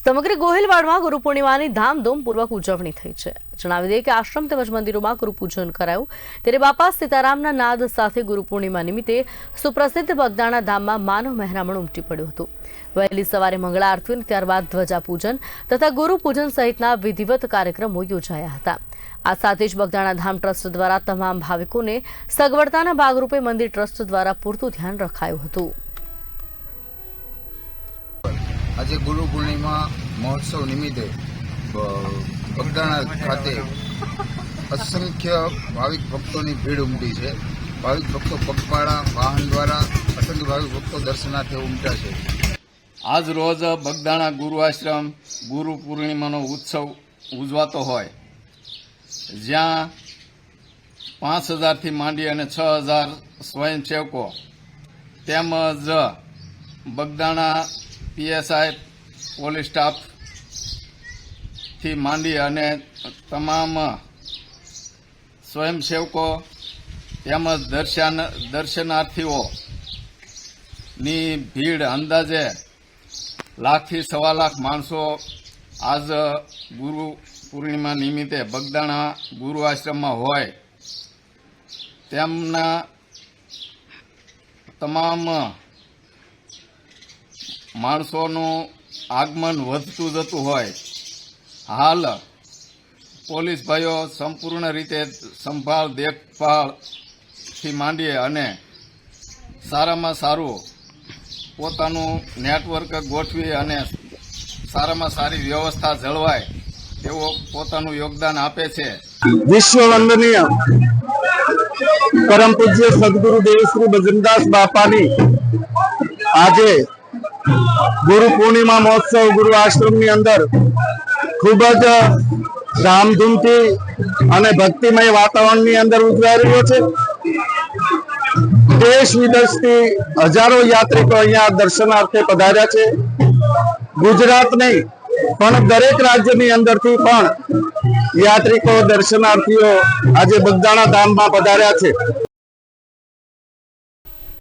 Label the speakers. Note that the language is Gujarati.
Speaker 1: સમગ્ર ગોહિલવાડમાં ગુરુ પૂર્ણિમાની ધામધૂમપૂર્વક ઉજવણી થઈ છે. જણાવી દઈએ કે આશ્રમ તેમજ મંદિરોમાં ગુરુ પૂજન કરાયું. ત્યારે બાપા સીતારામના નાદ સાથે ગુરુ પૂર્ણિમા નિમિત્તે સુપ્રસિદ્ધ બગદાણા ધામમાં માનવ મહેરામણ ઉમટી પડ્યું હતું. વહેલી સવારે મંગળા આરતી ત્યારબાદ ધ્વજા પૂજન તથા ગુરુ પૂજન સહિતના વિધિવત કાર્યક્રમો યોજાયા હતા. આ સાથે જ બગદાણા ધામ ટ્રસ્ટ દ્વારા તમામ ભાવિકોને સગવડતાના ભાગરૂપે મંદિર ટ્રસ્ટ દ્વારા પૂરતું ધ્યાન રખાયું હતું.
Speaker 2: આજે ગુરુ પૂર્ણિમા મહોત્સવ નિમિત્તે બગદાણા ખાતે અસંખ્ય ભાવિક ભક્તોની ભીડ ઉમટી છે. ભાવિક ભક્તો પગપાળા વાહન દ્વારા, અસંખ્ય ભાવિક ભક્તો દર્શનાર્થે ઉમટ્યા છે.
Speaker 3: આજ રોજ બગદાણા ગુરુ આશ્રમ ગુરુ પૂર્ણિમાનો ઉત્સવ ઉજવાતો હોય. જ્યાં પાંચ હજારથી માંડી અને છ હજાર સ્વયંસેવકો તેમજ બગદાણા પીએસઆઈ પોલીસ સ્ટાફથી માંડી અને તમામ સ્વયંસેવકો તેમજ દર્શન દર્શનાર્થીઓની ભીડ અંદાજે લાખથી સવા લાખ માણસો આજ ગુરુ પૂર્ણિમા નિમિત્તે બગદાણા ગુરુ આશ્રમમાં હોય. તેમના તમામ માણસોનું આગમન વધતું જતું હોય. હાલ પોલીસ ભાઈઓ સંપૂર્ણ રીતે સંભાળ દેખભાળથી માંડીએ અને સારામાં સારું પોતાનું નેટવર્ક ગોઠવી અને સારામાં સારી વ્યવસ્થા જળવાય તેવો પોતાનું યોગદાન આપે છે.
Speaker 4: વિશ્વ વંદનીય પરમ પૂજ્ય સદગુરુ દેવ શ્રી બજરંગદાસ બાપાની આજે ગુરુ પૂર્ણિમા મહોત્સવ ગુરુ આશ્રમની અંદર ખૂબ જ ધામધૂમથી અને ભક્તિમય વાતાવરણની અંદર ઉજવાઈ રહ્યો છે. દેશ વિદેશથી હજારો યાત્રિકો અહીંયા દર્શનાર્થે પધાર્યા છે. ગુજરાત નહીં, પણ દરેક રાજ્યની અંદરથી પણ યાત્રિકો, દર્શનાર્થીઓ આજે બગદાણા ધામમાં પધાર્યા છે.